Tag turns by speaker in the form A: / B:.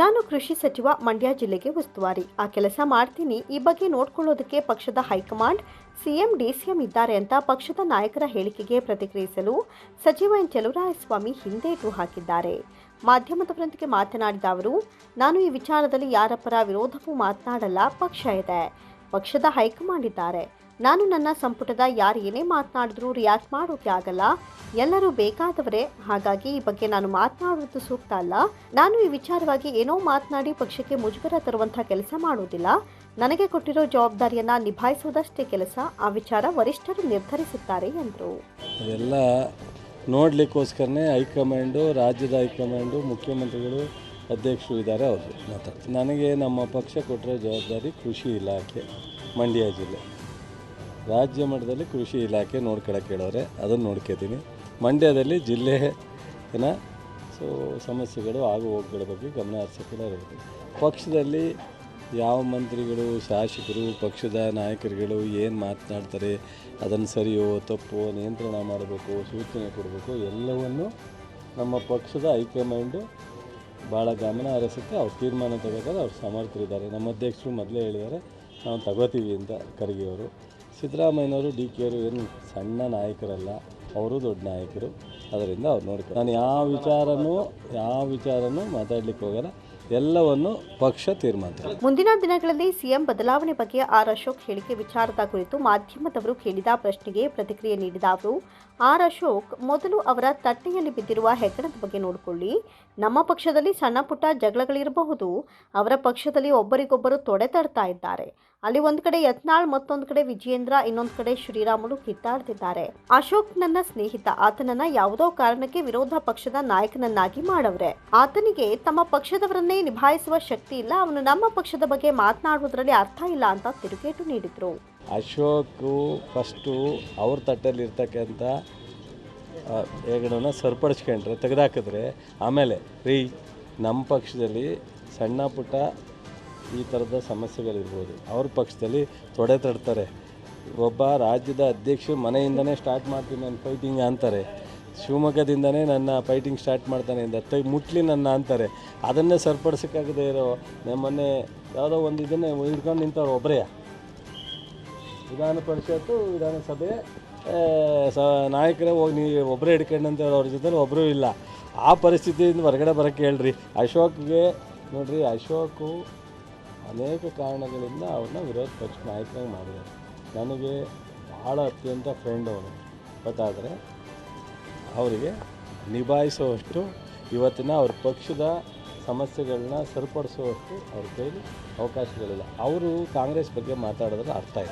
A: ನಾನು ಕೃಷಿ ಸಚಿವ ಮಂಡ್ಯ ಜಿಲ್ಲೆಗೆ ಉಸ್ತುವಾರಿ. ಆ ಕೆಲಸ ಮಾಡ್ತೀನಿ. ಈ ಬಗ್ಗೆ ನೋಡ್ಕೊಳ್ಳೋದಕ್ಕೆ ಪಕ್ಷದ ಹೈಕಮಾಂಡ್, ಸಿಎಂ, ಡಿಸಿಎಂ ಇದ್ದಾರೆ ಅಂತ ಪಕ್ಷದ ನಾಯಕರ ಹೇಳಿಕೆಗೆ ಪ್ರತಿಕ್ರಿಯಿಸಲು ಸಚಿವ ಎನ್. ಚಲುವರಾಯಸ್ವಾಮಿ ಹಿಂದೇಟು ಹಾಕಿದ್ದಾರೆ. ಮಾಧ್ಯಮದವರೊಂದಿಗೆ ಮಾತನಾಡಿದ ಅವರು, ನಾನು ಈ ವಿಚಾರದಲ್ಲಿ ಯಾರ ಪರ ವಿರೋಧವೂ ಮಾತನಾಡಲ್ಲ, ಪಕ್ಷ ಇದೆ. ಪಕ್ಷದ ಹೈಕಮಾಂಡ್ ಇದ್ದಾರೆ. ನಾನು ನನ್ನ ಸಂಪುಟದ ಯಾರು ಏನೇ ಮಾತನಾಡಿದ್ರೂ ರಿಯಾಕ್ಟ್ ಮಾಡೋಕೆ ಆಗಲ್ಲ. ಎಲ್ಲರೂ ಬೇಕಾದವರೇ. ಹಾಗಾಗಿ ಈ ಬಗ್ಗೆ ನಾನು ಮಾತನಾಡುವುದು ಸೂಕ್ತ ಅಲ್ಲ. ನಾನು ಈ ವಿಚಾರವಾಗಿ ಏನೋ ಮಾತನಾಡಿ ಪಕ್ಷಕ್ಕೆ ಮುಜುಗರ ತರುವಂಥ ಕೆಲಸ ಮಾಡುವುದಿಲ್ಲ ನನಗೆ ಕೊಟ್ಟಿರೋ ಜವಾಬ್ದಾರಿಯನ್ನ ನಿಭಾಯಿಸುವುದಷ್ಟೇ ಕೆಲಸ. ಆ ವಿಚಾರ ವರಿಷ್ಠರು ನಿರ್ಧರಿಸುತ್ತಾರೆ ಎಂದರು.
B: ಅದೆಲ್ಲ ನೋಡಲಿಕ್ಕೋಸ್ಕರನೇ ಹೈಕಮಾಂಡು, ರಾಜ್ಯದ ಹೈಕಮಾಂಡು, ಮುಖ್ಯಮಂತ್ರಿಗಳು ಅಧ್ಯಕ್ಷರು ಇದ್ದಾರೆ ಅವರು. ನನಗೆ ನಮ್ಮ ಪಕ್ಷ ಕೊಟ್ಟಿರೋ ಜವಾಬ್ದಾರಿ ಕೃಷಿ ಇಲಾಖೆ, ಮಂಡ್ಯ ಜಿಲ್ಲೆ. ರಾಜ್ಯ ಮಟ್ಟದಲ್ಲಿ ಕೃಷಿ ಇಲಾಖೆ ನೋಡ್ಕೊಳಕ್ಕೆ ಹೇಳೋರೆ ಅದನ್ನು ನೋಡ್ಕೋತೀನಿ. ಮಂಡ್ಯದಲ್ಲಿ ಜಿಲ್ಲೆ ಏನ ಸೊ ಸಮಸ್ಯೆಗಳು ಆಗು ಹೋಗುಗಳ ಬಗ್ಗೆ ಗಮನ ಹರಿಸೋಕೆ ಪಕ್ಷದಲ್ಲಿ ಯಾವ ಮಂತ್ರಿಗಳು, ಶಾಸಕರು, ಪಕ್ಷದ ನಾಯಕರುಗಳು ಏನು ಮಾತನಾಡ್ತಾರೆ ಅದನ್ನು ಸರಿಯೋ, ತಪ್ಪೋ, ನಿಯಂತ್ರಣ ಮಾಡಬೇಕು, ಸೂಚನೆ ಕೊಡಬೇಕು, ಎಲ್ಲವನ್ನು ನಮ್ಮ ಪಕ್ಷದ ಹೈಕಮಾಂಡು ಭಾಳ ಗಮನ ಹರಿಸುತ್ತೆ. ಅವ್ರು ತೀರ್ಮಾನ ತಗೋತಾರೆ ಅವ್ರು ಸಮರ್ಥರಿದ್ದಾರೆ. ನಮ್ಮ ಅಧ್ಯಕ್ಷರು ಮೊದಲೇ ಹೇಳಿದ್ದಾರೆ, ನಾವು ತಗೋತೀವಿ ಅಂತ ಖರ್ಗೆ ಅವರು. ಸಿದ್ದರಾಮಯ್ಯನವರು ಡಿ ಕೆ ಅವರು ಏನು ಸಣ್ಣ ನಾಯಕರಲ್ಲ, ಅವರು ದೊಡ್ಡ ನಾಯಕರು. ಅದರಿಂದ ಅವ್ರು ನೋಡ್ಕೊ ನಾನು ಯಾವ ವಿಚಾರನೂ ಯಾವ ವಿಚಾರನೂ ಮಾತಾಡ್ಲಿಕ್ಕೆ ಹೋಗಲ್ಲ. ಎಲ್ಲವನ್ನು ಪಕ್ಷ ತೀರ್ಮಾನ
A: ಮುಂದಿನ ದಿನಗಳಲ್ಲಿ ಸಿಎಂ ಬದಲಾವಣೆ ಬಗ್ಗೆ ಆರ್ ಅಶೋಕ್ ಹೇಳಿಕೆ ವಿಚಾರದ ಕುರಿತು ಮಾಧ್ಯಮದವರು ಕೇಳಿದ ಪ್ರಶ್ನೆಗೆ ಪ್ರತಿಕ್ರಿಯೆ ನೀಡಿದ ಅವರು, ಆರ್ ಅಶೋಕ್, ಮೊದಲು ಅವರ ತಟ್ಟೆಯಲ್ಲಿ ಬಿದ್ದಿರುವ ಹೆಗ್ಗಣದ ಬಗ್ಗೆ ನೋಡಿಕೊಳ್ಳಿ. ನಮ್ಮ ಪಕ್ಷದಲ್ಲಿ ಸಣ್ಣ ಪುಟ್ಟ ಜಗಳಗಳಿರಬಹುದು. ಅವರ ಪಕ್ಷದಲ್ಲಿ ಒಬ್ಬರಿಗೊಬ್ಬರು ತೊಡೆ ತಡ್ತಾ ಇದ್ದಾರೆ. ಅಲ್ಲಿ ಒಂದು ಕಡೆ ಯತ್ನಾಳ್, ಮತ್ತೊಂದು ಕಡೆ ವಿಜಯೇಂದ್ರ, ಇನ್ನೊಂದು ಕಡೆ ಶ್ರೀರಾಮುಲು ಕಿತ್ತಾಡ್ತಿದ್ದಾರೆ. ಅಶೋಕ್ ನನ್ನ ಸ್ನೇಹಿತ, ಆತನನ್ನ ಯಾವುದೋ ಕಾರಣಕ್ಕೆ ವಿರೋಧ ಪಕ್ಷದ ನಾಯಕನನ್ನಾಗಿ ಮಾಡವ್ರೆ. ಆತನಿಗೆ ತಮ್ಮ ಪಕ್ಷದವರನ್ನೇ ನಿಭಾಯಿಸುವ ಶಕ್ತಿ ಇಲ್ಲ, ಅವನು ನಮ್ಮ ಪಕ್ಷದ ಬಗ್ಗೆ ಮಾತನಾಡುವುದರಲ್ಲಿ ಅರ್ಥ ಇಲ್ಲ ಅಂತ ತಿರುಗೇಟು ನೀಡಿದ್ರು.
B: ಅಶೋಕ್ ಫಸ್ಟು ಅವ್ರ ತಟ್ಟೆಲಿರ್ತಕ್ಕಂಥ ಹೆಗಣನ ಸರಿಪಡಿಸ್ಕೊಂಡ್ರೆ, ತೆಗೆದಾಕಿದ್ರೆ, ಆಮೇಲೆ ರೀ, ನಮ್ಮ ಪಕ್ಷದಲ್ಲಿ ಸಣ್ಣ ಪುಟ್ಟ ಈ ಥರದ ಸಮಸ್ಯೆಗಳಿರ್ಬೋದು. ಅವ್ರ ಪಕ್ಷದಲ್ಲಿ ತೊಡೆ ತಡ್ತಾರೆ. ಒಬ್ಬ ರಾಜ್ಯದ ಅಧ್ಯಕ್ಷ ಮನೆಯಿಂದನೇ ಸ್ಟಾರ್ಟ್ ಮಾಡ್ತೀನಿ ನಾನು ಫೈಟಿಂಗ್ ಅಂತಾರೆ. ಶಿವಮೊಗ್ಗದಿಂದನೇ ನನ್ನ ಫೈಟಿಂಗ್ ಸ್ಟಾರ್ಟ್ ಮಾಡ್ತಾನೆ ಅಂತ ತೈ ಮುಟ್ಲಿ ನನ್ನ ಅಂತಾರೆ. ಅದನ್ನೇ ಸರಿಪಡಿಸೋಕ್ಕಾಗದೇ ಇರೋ ನಮ್ಮನ್ನೇ ಯಾವುದೋ ಒಂದು ಇದನ್ನೇ ಹಿಡ್ಕೊಂಡು ನಿಂತವ್ರು ಒಬ್ಬರೇ ವಿಧಾನ ಪರಿಷತ್ತು, ವಿಧಾನಸಭೆ ಸ, ನಾಯಕರೇ ಹೋಗಿ ನೀ ಒಬ್ಬರೇ ಹಿಡ್ಕೊಂಡಂತ ಅವ್ರ ಜೊತೆ ಒಬ್ಬರೂ ಇಲ್ಲ. ಆ ಪರಿಸ್ಥಿತಿಯಿಂದ ಹೊರಗಡೆ ಬರೋಕ್ಕೆ ಹೇಳ್ರಿ. ಅಶೋಕ್ಗೆ ನೋಡಿರಿ, ಅಶೋಕು ಅನೇಕ ಕಾರಣಗಳಿಂದ ಅವ್ರನ್ನ ವಿರೋಧ ಪಕ್ಷ ನಾಯಕನಾಗಿ ಮಾಡಿದ್ದಾರೆ. ನನಗೆ ಭಾಳ ಅತ್ಯಂತ ಫ್ರೆಂಡ್ ಅವನು ಬಟ್ ಆದರೆ ಅವರಿಗೆ ನಿಭಾಯಿಸುವಷ್ಟು ಇವತ್ತಿನ ಅವ್ರ ಪಕ್ಷದ ಸಮಸ್ಯೆಗಳನ್ನ ಸರಿಪಡಿಸುವಷ್ಟು ಅವ್ರ ಕೈಲಿ ಅವಕಾಶಗಳಿಲ್ಲ. ಅವರು ಕಾಂಗ್ರೆಸ್ ಬಗ್ಗೆ ಮಾತಾಡಿದ್ರೆ ಅರ್ಥ ಇಲ್ಲ.